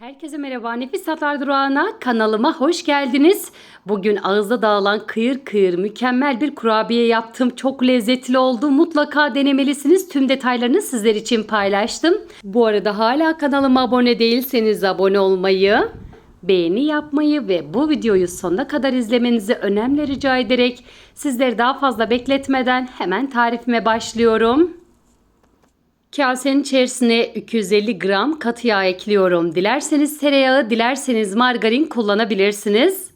Herkese merhaba. Nefis Tatlar Durağı'na kanalıma hoş geldiniz. Bugün ağızda dağılan kıyır kıyır mükemmel bir kurabiye yaptım. Çok lezzetli oldu. Mutlaka denemelisiniz. Tüm detaylarını sizler için paylaştım. Bu arada hala kanalıma abone değilseniz abone olmayı, beğeni yapmayı ve bu videoyu sonuna kadar izlemenizi önemli rica ederek sizleri daha fazla bekletmeden hemen tarifime başlıyorum. Kasenin içerisine 250 gram katı yağ ekliyorum. Dilerseniz tereyağı, dilerseniz margarin kullanabilirsiniz.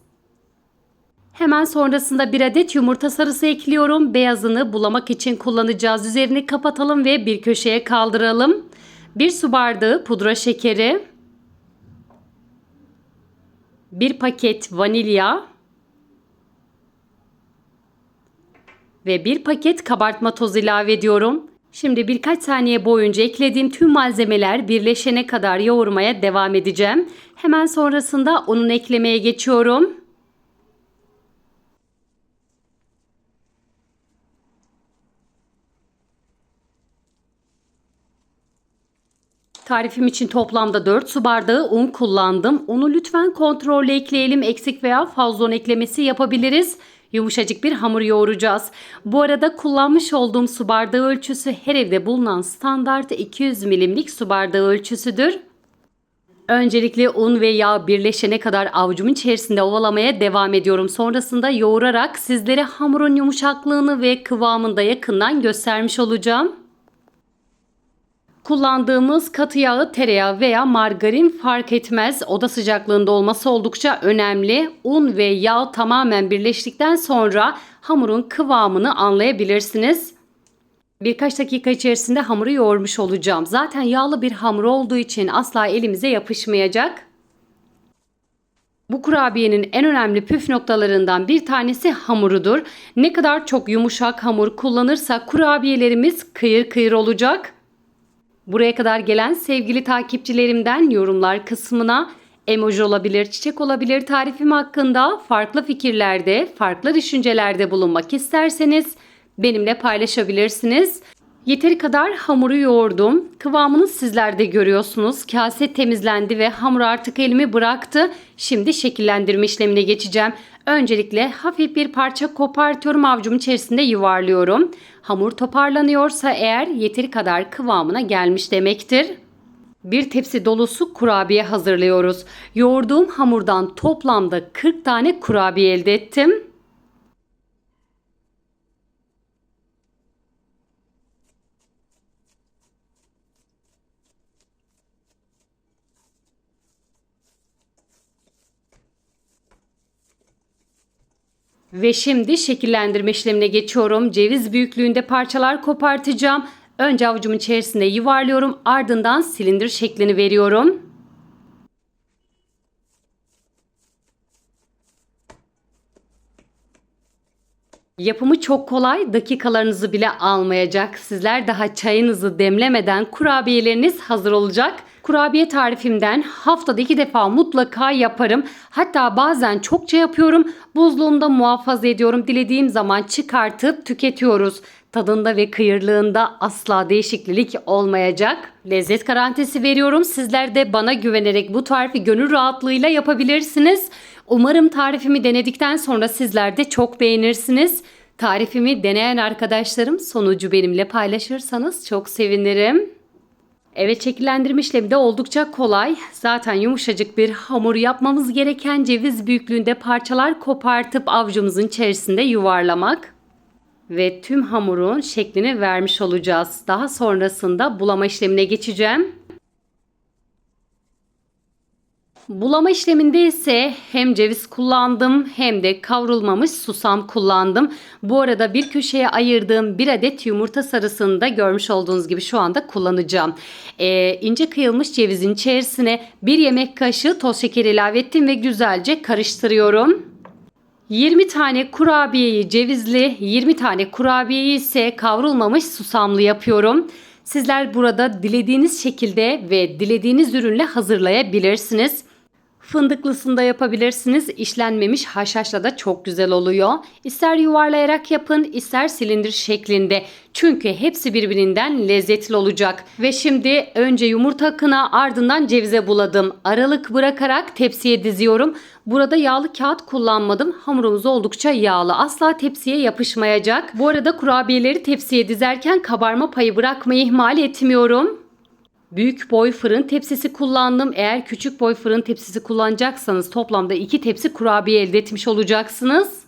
Hemen sonrasında bir adet yumurta sarısı ekliyorum. Beyazını bulamak için kullanacağız. Üzerini kapatalım ve bir köşeye kaldıralım. Bir su bardağı pudra şekeri. Bir paket vanilya. Ve bir paket kabartma tozu ilave ediyorum. Şimdi birkaç saniye boyunca eklediğim tüm malzemeler birleşene kadar yoğurmaya devam edeceğim. Hemen sonrasında unun eklemeye geçiyorum. Tarifim için toplamda 4 su bardağı un kullandım. Unu lütfen kontrollü ekleyelim. Eksik veya fazla un eklemesi yapabiliriz. Yumuşacık bir hamur yoğuracağız. Bu arada kullanmış olduğum su bardağı ölçüsü her evde bulunan standart 200 milimlik su bardağı ölçüsüdür. Öncelikle un ve yağ birleşene kadar avucumun içerisinde ovalamaya devam ediyorum. Sonrasında yoğurarak sizlere hamurun yumuşaklığını ve kıvamını da yakından göstermiş olacağım. Kullandığımız katı yağı, tereyağı veya margarin fark etmez. Oda sıcaklığında olması oldukça önemli. Un ve yağ tamamen birleştikten sonra hamurun kıvamını anlayabilirsiniz. Birkaç dakika içerisinde hamuru yoğurmuş olacağım. Zaten yağlı bir hamur olduğu için asla elimize yapışmayacak. Bu kurabiyenin en önemli püf noktalarından bir tanesi hamurudur. Ne kadar çok yumuşak hamur kullanırsak kurabiyelerimiz kıyır kıyır olacak. Buraya kadar gelen sevgili takipçilerimden yorumlar kısmına emoji olabilir, çiçek olabilir tarifim hakkında farklı fikirlerde, farklı düşüncelerde bulunmak isterseniz benimle paylaşabilirsiniz. Yeteri kadar hamuru yoğurdum. Kıvamını sizler de görüyorsunuz. Kase temizlendi ve hamur artık elimi bıraktı. Şimdi şekillendirme işlemine geçeceğim. Öncelikle hafif bir parça kopartıyorum avucumun içerisinde yuvarlıyorum. Hamur toparlanıyorsa eğer yeteri kadar kıvamına gelmiş demektir. Bir tepsi dolusu kurabiye hazırlıyoruz. Yoğurduğum hamurdan toplamda 40 tane kurabiye elde ettim. Ve şimdi şekillendirme işlemine geçiyorum. Ceviz büyüklüğünde parçalar kopartacağım. Önce avucumun içerisinde yuvarlıyorum. Ardından silindir şeklini veriyorum. Yapımı çok kolay, dakikalarınızı bile almayacak. Sizler daha çayınızı demlemeden kurabiyeleriniz hazır olacak. Kurabiye tarifimden haftada iki defa mutlaka yaparım. Hatta bazen çokça yapıyorum. Buzluğumda muhafaza ediyorum. Dilediğim zaman çıkartıp tüketiyoruz. Tadında ve kıyırlığında asla değişiklik olmayacak. Lezzet garantisi veriyorum. Sizler de bana güvenerek bu tarifi gönül rahatlığıyla yapabilirsiniz. Umarım tarifimi denedikten sonra sizler de çok beğenirsiniz. Tarifimi deneyen arkadaşlarım sonucu benimle paylaşırsanız çok sevinirim. Evet şekillendirme işlemi de oldukça kolay. Zaten yumuşacık bir hamur yapmamız gereken ceviz büyüklüğünde parçalar kopartıp avucumuzun içerisinde yuvarlamak. Ve tüm hamurun şeklini vermiş olacağız. Daha sonrasında bulama işlemine geçeceğim. Bulama işleminde ise hem ceviz kullandım hem de kavrulmamış susam kullandım. Bu arada bir köşeye ayırdığım bir adet yumurta sarısını da görmüş olduğunuz gibi şu anda kullanacağım. Ee, ince kıyılmış cevizin içerisine bir yemek kaşığı toz şeker ilave ettim ve güzelce karıştırıyorum. 20 tane kurabiyeyi cevizli, 20 tane kurabiyeyi ise kavrulmamış susamlı yapıyorum. Sizler burada dilediğiniz şekilde ve dilediğiniz ürünle hazırlayabilirsiniz. Fındıklısını da yapabilirsiniz. İşlenmemiş haşhaşla da çok güzel oluyor. İster yuvarlayarak yapın, ister silindir şeklinde. Çünkü hepsi birbirinden lezzetli olacak. Ve şimdi önce yumurta akına ardından cevize buladım. Aralık bırakarak tepsiye diziyorum. Burada yağlı kağıt kullanmadım. Hamurumuz oldukça yağlı. Asla tepsiye yapışmayacak. Bu arada kurabiyeleri tepsiye dizerken kabarma payı bırakmayı ihmal etmiyorum. Büyük boy fırın tepsisi kullandım. Eğer küçük boy fırın tepsisi kullanacaksanız toplamda iki tepsi kurabiye elde etmiş olacaksınız.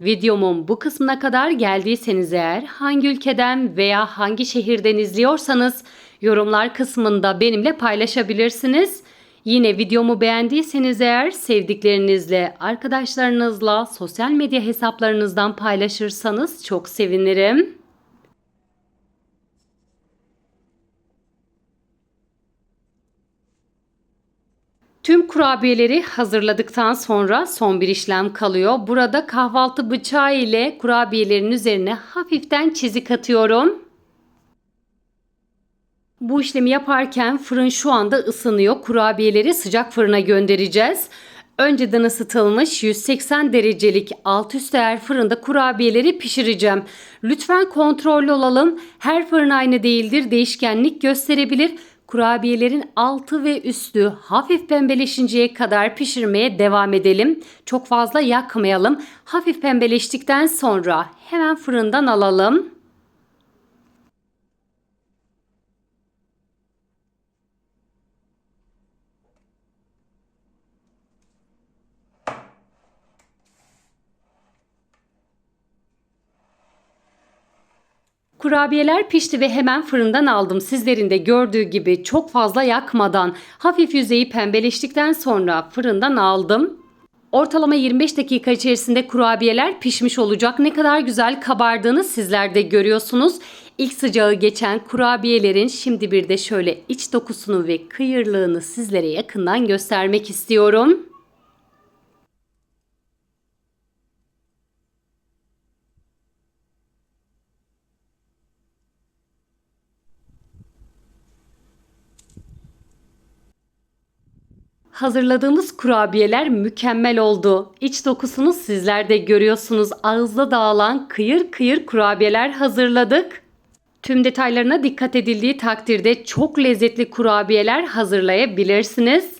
Videomun bu kısmına kadar geldiyseniz eğer hangi ülkeden veya hangi şehirden izliyorsanız yorumlar kısmında benimle paylaşabilirsiniz. Yine videomu beğendiyseniz eğer sevdiklerinizle, arkadaşlarınızla, sosyal medya hesaplarınızdan paylaşırsanız çok sevinirim. Tüm kurabiyeleri hazırladıktan sonra son bir işlem kalıyor. Burada kahvaltı bıçağı ile kurabiyelerin üzerine hafiften çizik atıyorum. Bu işlemi yaparken fırın şu anda ısınıyor. Kurabiyeleri sıcak fırına göndereceğiz. Önceden ısıtılmış 180 derecelik alt üst ayar fırında kurabiyeleri pişireceğim. Lütfen kontrollü olalım. Her fırın aynı değildir. Değişkenlik gösterebilir. Kurabiyelerin altı ve üstü hafif pembeleşinceye kadar pişirmeye devam edelim. Çok fazla yakmayalım. Hafif pembeleştikten sonra hemen fırından alalım. Kurabiyeler pişti ve hemen fırından aldım. Sizlerin de gördüğü gibi çok fazla yakmadan hafif yüzeyi pembeleştikten sonra fırından aldım. Ortalama 25 dakika içerisinde kurabiyeler pişmiş olacak. Ne kadar güzel kabardığını sizler de görüyorsunuz. İlk sıcağı geçen kurabiyelerin şimdi bir de şöyle iç dokusunu ve kıyırlığını sizlere yakından göstermek istiyorum. Hazırladığımız kurabiyeler mükemmel oldu. İç dokusunu sizler de görüyorsunuz. Ağızda dağılan kıyır kıyır kurabiyeler hazırladık. Tüm detaylarına dikkat edildiği takdirde çok lezzetli kurabiyeler hazırlayabilirsiniz.